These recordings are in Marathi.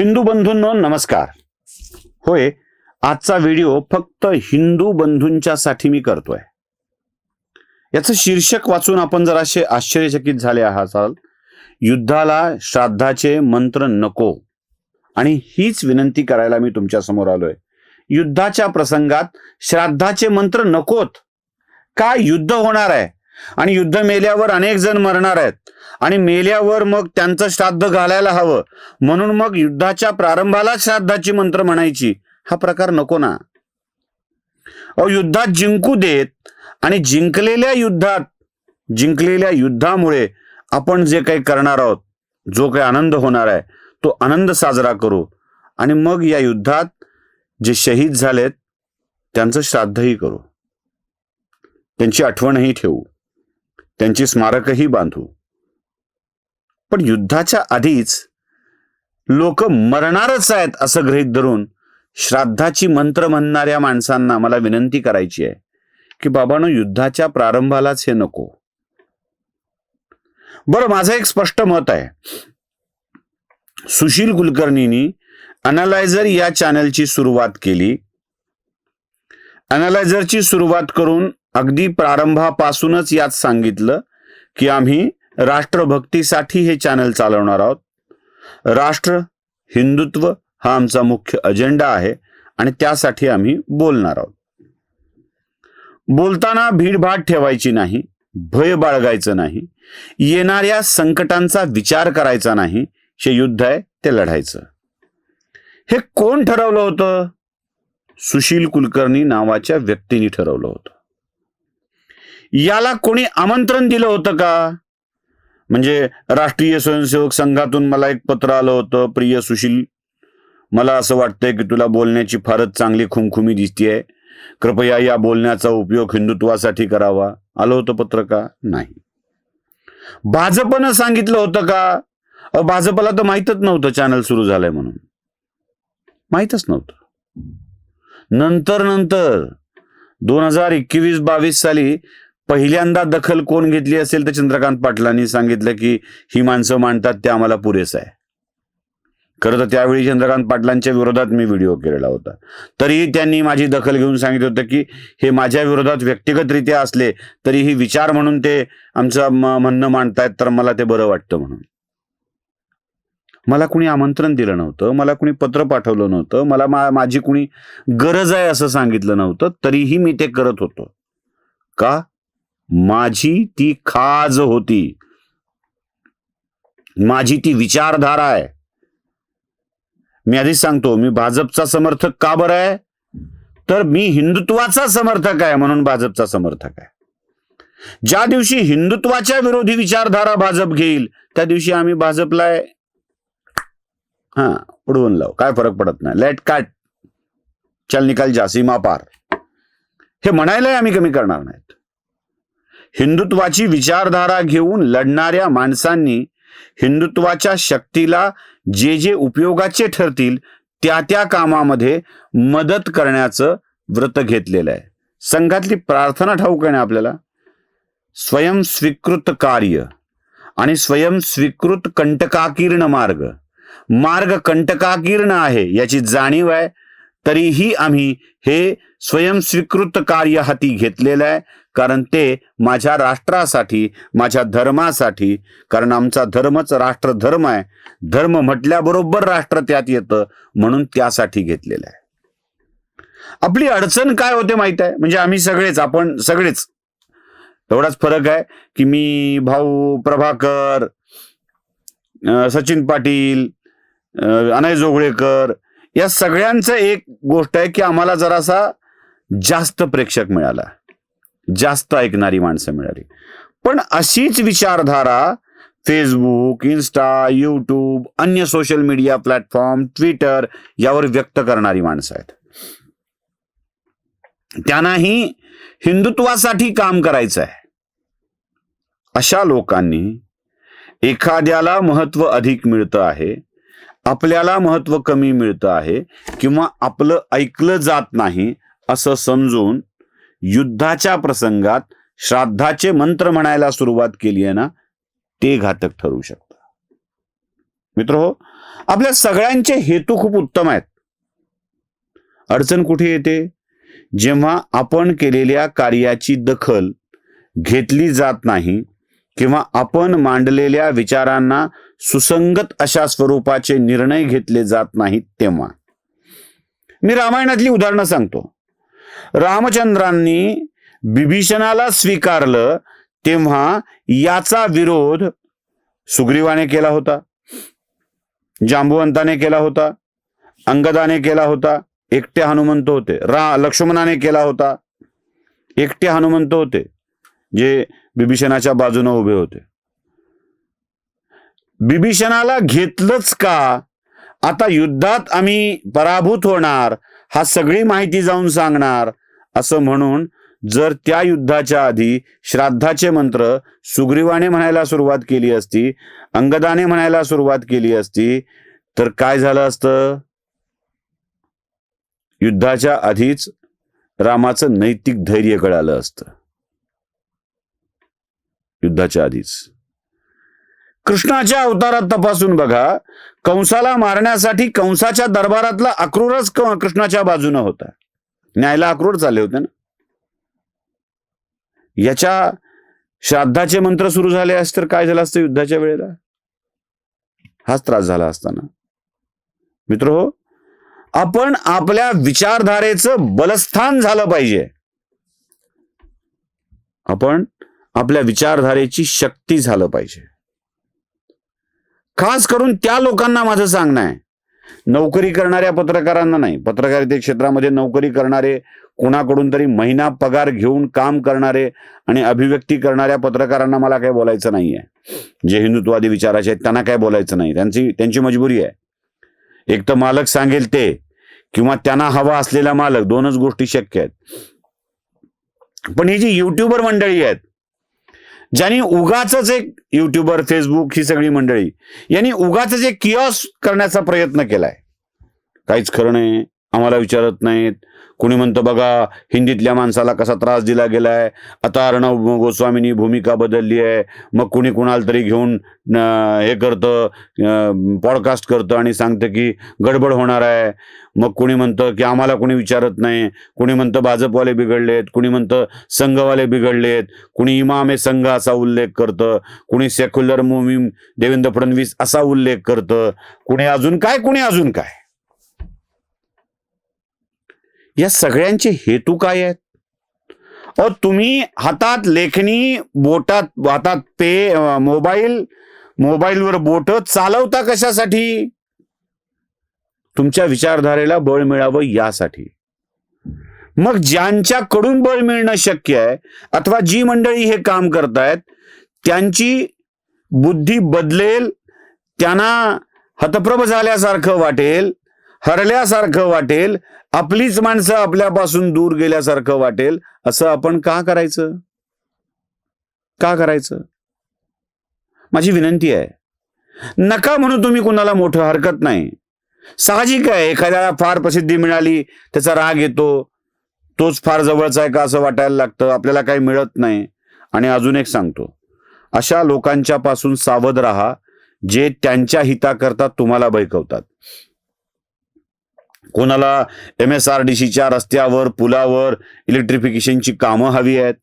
हिंदू बंधूंनो नमस्कार. होय आजचा व्हिडिओ फक्त हिंदू बंधूंच्या साठी मी करतोय. याचं शीर्षक वाचून आपण जराशे आश्चर्यचकित झाले असाल युद्धाला श्राद्धाचे मंत्र नको. आणि हीच विनंती करायला मी तुमच्यासमोर आलोय. युद्धाच्या प्रसंगात श्राद्धाचे मंत्र नकोत. का युद्ध होणार आहे? आणि युद्ध मेल्यावर अनेक जण मरणार आहेत. आणि मेल्यावर मग त्यांचं श्राद्ध घालायला हवं. म्हणून मग युद्धाच्या प्रारंभाला श्राद्धाची मंत्र म्हणायची. हा प्रकार नको ना. अ युद्धात जिंकू देत आणि जिंकलेल्या युद्धात जिंकलेल्या युद्धामुळे आपण जे काही करणार आहोत जो काही आनंद होणार आहे तो आनंद साजरा करू. आणि मग या युद्धात जे शहीद झालेत त्यांचं श्राद्धही करू. त्यांची आठवणही ठेवू. त्यांची स्मारकही बांधू. पण युद्धाच्या आधीच लोक मरणारच आहेत असं गृहीत धरून श्राद्धाची मंत्र म्हणणाऱ्या माणसांना मला विनंती करायची आहे की बाबांनो युद्धाच्या प्रारंभालाच हे नको. बरं माझं एक स्पष्ट मत आहे. सुशील कुलकर्णींनी अनालायझर या चॅनलची सुरुवात केली. अनालायझरची सुरुवात करून अगदी प्रारंभापासूनच यात सांगितलं की आम्ही राष्ट्रभक्तीसाठी हे चॅनल चालवणार आहोत. राष्ट्र हिंदुत्व हा आमचा मुख्य अजेंडा आहे आणि त्यासाठी आम्ही बोलणार आहोत. बोलताना भीडभाड ठेवायची नाही भय बाळगायचं नाही येणाऱ्या संकटांचा विचार करायचा नाही हे युद्ध आहे ते लढायचं. हे कोण ठरवलं होतं? सुशील कुलकर्णी नावाच्या व्यक्तीने ठरवलं होतं. याला कोणी आमंत्रण दिलं होतं का? म्हणजे राष्ट्रीय स्वयंसेवक संघातून मला एक पत्र आलं होतं प्रिय सुशील मला असं वाटतंय की तुला बोलण्याची फारच चांगली खुमखुमी दिसतीये. कृपया या बोलण्याचा उपयोग हिंदुत्वासाठी करावा. आलं होतं पत्र का? नाही. भाजपनं सांगितलं होतं का? भाजपला तर माहीतच नव्हतं चॅनल सुरू झालंय म्हणून. माहीतच नव्हतं. नंतर नंतर दोन हजार एकवीस बावीस साली पहिल्यांदा दखल कोण घेतली असेल तर चंद्रकांत पाटलांनी सांगितलं की ही माणसं मांडतात ते आम्हाला पुरेसं आहे. खरं तर त्यावेळी चंद्रकांत पाटलांच्या विरोधात मी व्हिडिओ केलेला होता. तरीही त्यांनी माझी दखल घेऊन सांगितलं होतं की हे माझ्या विरोधात व्यक्तिगतरित्या असले तरीही विचार म्हणून ते आमचं म्हणणं मांडतायत तर मला ते बरं वाटतं म्हणून. मला कुणी आमंत्रण दिलं नव्हतं मला कुणी पत्र पाठवलं नव्हतं मला मा- माझी कुणी गरज आहे असं सांगितलं नव्हतं तरीही मी ते करत होतो. का? माझी ती खाज होती. माझी ती विचारधारा आहे. मी आधीच सांगतो मी भाजपचा समर्थक का बरं आहे? तर मी हिंदुत्वाचा समर्थक आहे म्हणून भाजपचा समर्थक आहे. ज्या दिवशी हिंदुत्वाच्या विरोधी विचारधारा भाजप घेईल त्या दिवशी आम्ही भाजपला हा उडवून लाव. काय फरक पडत नाही. लेट काट चल निकाल जा सीमा पार हे म्हणायलाही आम्ही कमी करणार नाहीत. हिंदुत्वाची विचारधारा घेऊन लढणाऱ्या माणसांनी हिंदुत्वाच्या शक्तीला जे जे उपयोगाचे ठरतील त्या त्या कामामध्ये मदत करण्याचं व्रत घेतलेलं आहे. संघातली प्रार्थना ठाऊक आहे ना आपल्याला? स्वयंस्वीकृत कार्य आणि स्वयंस्वीकृत कंटकाकीर्ण मार्ग. मार्ग कंटकाकीर्ण आहे याची जाणीव आहे. तरीही आम्ही हे स्वयंस्वीकृत कार्य हाती घेतलेलं आहे. कारण ते माझ्या राष्ट्रासाठी माझ्या धर्मासाठी कारण आमचा धर्मच राष्ट्रधर्म आहे. धर्म म्हटल्याबरोबर राष्ट्र त्यात येतं म्हणून त्यासाठी घेतलेलं आहे. आपली अडचण काय होते माहीत आहे? म्हणजे आम्ही सगळेच आपण सगळेच. एवढाच फरक आहे की मी भाऊ प्रभाकर सचिन पाटील अनय जोगळेकर या सगळ्यांचं एक गोष्ट आहे की आम्हाला जरासा जास्त प्रेक्षक मिळाला. जास्त ऐकणारी माणसं मिळाली. पण अशीच विचारधारा फेसबुक इन्स्टा यूट्यूब अन्य सोशल मीडिया प्लॅटफॉर्म ट्विटर यावर व्यक्त करणारी माणसं आहेत. त्यांनाही हिंदुत्वासाठी काम करायचं आहे अशा लोकांनी एखाद्याला महत्त्व अधिक मिळतं आहे आपल्याला महत्त्व कमी मिळतं आहे किंवा आपलं ऐकलं जात नाही असं समजून युद्धाच्या प्रसंगात श्राद्धाचे मंत्र म्हणायला सुरुवात केली आहे ना ते घातक ठरू शकतं. मित्र हो आपल्या सगळ्यांचे हेतू खूप उत्तम आहेत. अडचण कुठे येते? जेव्हा आपण केलेल्या कार्याची दखल घेतली जात नाही किंवा आपण मांडलेल्या विचारांना सुसंगत अशा स्वरूपाचे निर्णय घेतले जात नाहीत तेव्हा. मी रामायणातली उदाहरणं सांगतो. रामचंद्रांनी बिभीषणाला स्वीकारलं तेव्हा याचा विरोध सुग्रीवाने केला होता जांबुवंताने केला होता अंगदाने केला होता एकटे हनुमंत होते रा लक्ष्मणाने केला होता एकटे हनुमंत होते जे बिभीषणाच्या बाजूने उभे होते. बिभीषणाला घेतलंच का? आता युद्धात आम्ही पराभूत होणार हा सगळी माहिती जाऊन सांगणार असं म्हणून जर त्या युद्धाच्या आधी श्राद्धाचे मंत्र सुग्रीवाने म्हणायला सुरुवात केली असती अंगदाने म्हणायला सुरुवात केली असती तर काय झालं असतं? युद्धाच्या आधीच रामाचं नैतिक धैर्य कळालं असतं. युद्धाच्या आधीच. कृष्णाच्या अवतारात तपासून बघा कंसाला मारण्यासाठी कंसाच्या दरबारातला अक्रूरच कृष्णाच्या बाजूनं होता. न्यायला अक्रूर चालले होते ना. याच्या श्राद्धाचे मंत्र सुरू झाले असते तर काय झालं असतं युद्धाच्या वेळेला? हाच त्रास झाला असताना. मित्र हो आपण आपल्या विचारधारेचं बलस्थान झालं पाहिजे. आपण आपल्या विचारधारेची शक्ती झालं पाहिजे. खास करून त्या लोकांना माझं सांगणं आहे. नोकरी करणाऱ्या पत्रकारांना नाही. पत्रकारिते क्षेत्रामध्ये नोकरी करणारे कोणाकडून तरी महिना पगार घेऊन काम करणारे आणि अभिव्यक्ती करणाऱ्या पत्रकारांना मला काही बोलायचं नाहीये. जे हिंदुत्ववादी विचाराचे आहेत त्यांना काय बोलायचं नाही. त्यांची त्यांची मजबुरी आहे. एक तर मालक सांगेल ते किंवा त्यांना हवा असलेला मालक दोनच गोष्टी शक्य आहेत. पण ही जी युट्यूबर मंडळी आहेत ज्यांनी उगाच एक युट्यूबर फेसबुक ही सगळी मंडळी यांनी उगाच एक किऑस करण्याचा प्रयत्न केलाय. काहीच खरं नाही आम्हाला विचारत नाहीत. कुणी म्हणतं बघा हिंदीतल्या माणसाला कसा त्रास दिला गेलाय. आता अर्णव गोस्वामीनी भूमिका बदलली आहे. मग कुणी कुणाला तरी घेऊन हे करतं पॉडकास्ट करतं आणि सांगतं की गडबड होणार आहे. मग कुणी म्हणतं की आम्हाला कुणी विचारत नाही. कुणी म्हणतं भाजपवाले बिघडलेत. कुणी म्हणतं संघवाले बिघडलेत. कुणी इमाम ए संघ असा उल्लेख करतं. कुणी सेक्युलर मोहीम देवेंद्र फडणवीस असा उल्लेख करतं. कुणी अजून काय? कुणी अजून काय? या सगळ्यांचे हेतू काय आहेत? अ तुम्ही हातात लेखणी बोटात हातात पे मोबाईल मोबाईलवर बोट चालवता कशासाठी? तुमच्या विचारधारेला बळ मिळावं यासाठी. मग ज्यांच्याकडून बळ मिळणं शक्य आहे अथवा जी मंडळी हे काम करतायत त्यांची बुद्धी बदलेल त्यांना हतप्रभ झाल्यासारखं वाटेल हरल्यासारखं वाटेल आपलीच माणसं आपल्यापासून दूर गेल्यासारखं वाटेल असं आपण का करायचं? का करायचं? माझी विनंती आहे. नका म्हणून तुम्ही कुणाला मोठं हरकत नाही. साहजिक आहे एखाद्याला फार प्रसिद्धी मिळाली त्याचा राग येतो. तोच फार जवळचा आहे का असं वाटायला लागतं आपल्याला काही मिळत नाही. आणि अजून एक सांगतो. अशा लोकांच्या पासून सावध राहा जे त्यांच्या हिताकरता तुम्हाला बैकवतात कोणाला एम एस आर डी सीच्या रस्त्यावर पुलावर इलेक्ट्रिफिकेशनची कामं हवी आहेत.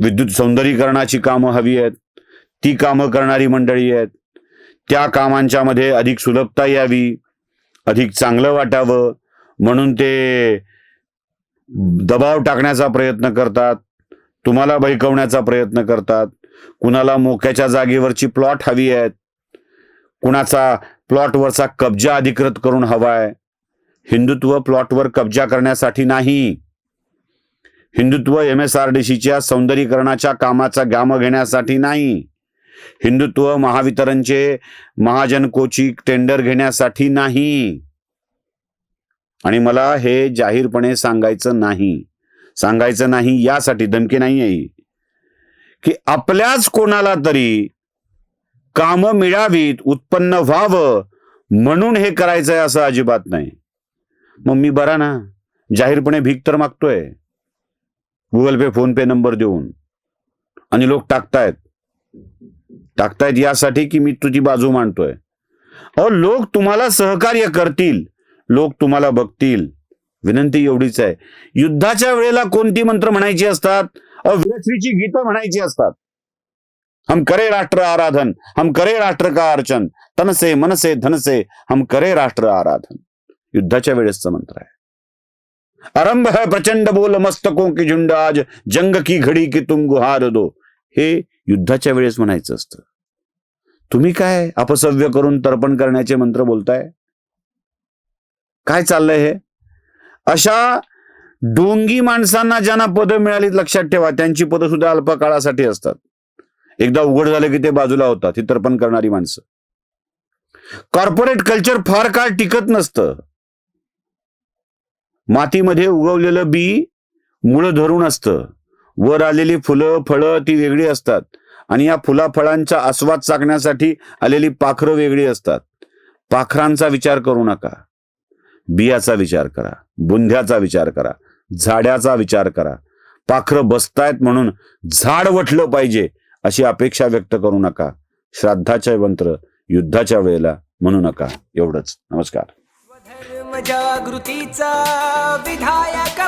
विद्युत सौंदर्यीकरणाची कामं हवी आहेत. ती कामं करणारी मंडळी आहेत. त्या कामांच्या मध्ये अधिक सुलभता यावी अधिक चांगलं वाटावं. म्हणून ते दबाव टाकण्याचा प्रयत्न करतात. तुम्हाला बैकवण्याचा प्रयत्न करतात. कुणाला मोक्याच्या जागेवरची प्लॉट हवी आहेत. कुणाचा प्लॉटवरचा कब्जा अधिकृत करून हवाय. हिंदुत्व प्लॉटवर कब्जा करण्यासाठी नाही. Hindutva M S R D सीच्या सौंदर्यीकरणाच्या कामाचा गाम घेण्यासाठी नाही. हिंदुत्व महावितरणचे महाजन कोची टेंडर घेण्यासाठी नाही. आणि मला हे जाहीरपणे सांगायचं नाही. सांगायचं नाही यासाठी धमकी नाही आहे की आपल्याच कोणाला तरी कामं मिळावीत उत्पन्न व्हावं म्हणून हे करायचंय असं अजिबात नाही. मग मी बरा ना? जाहीरपणे भीक तर मागतोय. Google Pay PhonePe number देऊन. आणि लोक टाकतायत. टाकतायत यासाठी की मी तुझी बाजू मांडतोय. अहो लोक तुम्हाला सहकार्य करतील. लोक तुम्हाला बघतील. विनंती एवढीच आहे. युद्धाच्या वेळेला कोणती मंत्र म्हणायची असतात? अहो गीतं म्हणायची असतात. हम करे राष्ट्र आराधन हम करे राष्ट्र का अर्चन तनसे मनसे धनसे हम करे राष्ट्र आराधन। युद्धाच्या वेळेसचं मंत्र आहे। आरंभ है प्रचंड बोल मस्तकों की झुंड आज जंग की घडी की तुम गुहार दो। हे युद्धाच्या वेळेस म्हणायचं असतं। तुम्ही काय अपसव्य करून तर्पण करण्याचे मंत्र बोलताय? काय चाललंय हे? अशा डोंगी माणसांना ज्यांना पदं मिळालीत लक्षात ठेवा त्यांची पदं सुद्धा अल्पकाळासाठी असतात. एकदा उघड झालं की ते बाजूला होतात ही तर्पण करणारी माणसं. कॉर्पोरेट कल्चर फार काळ टिकत नसतं. मातीमध्ये उगवलेलं बी मुळं धरून असतं. वर आलेली फुलं फळं ती वेगळी असतात. आणि या फुला फळांचा आस्वाद चाकण्यासाठी आलेली पाखरं वेगळी असतात. पाखरांचा विचार करू नका. बियाचा विचार करा. बुंध्याचा विचार करा. झाड्याचा विचार करा. पाखरं बसतायत म्हणून झाड वटलं पाहिजे. अशी अपेक्षा व्यक्त करू नका. श्राद्धाचे मंत्र युद्धाच्या वेळेला म्हणू नका. एवढंच. नमस्कार. जागृतीचा विधायक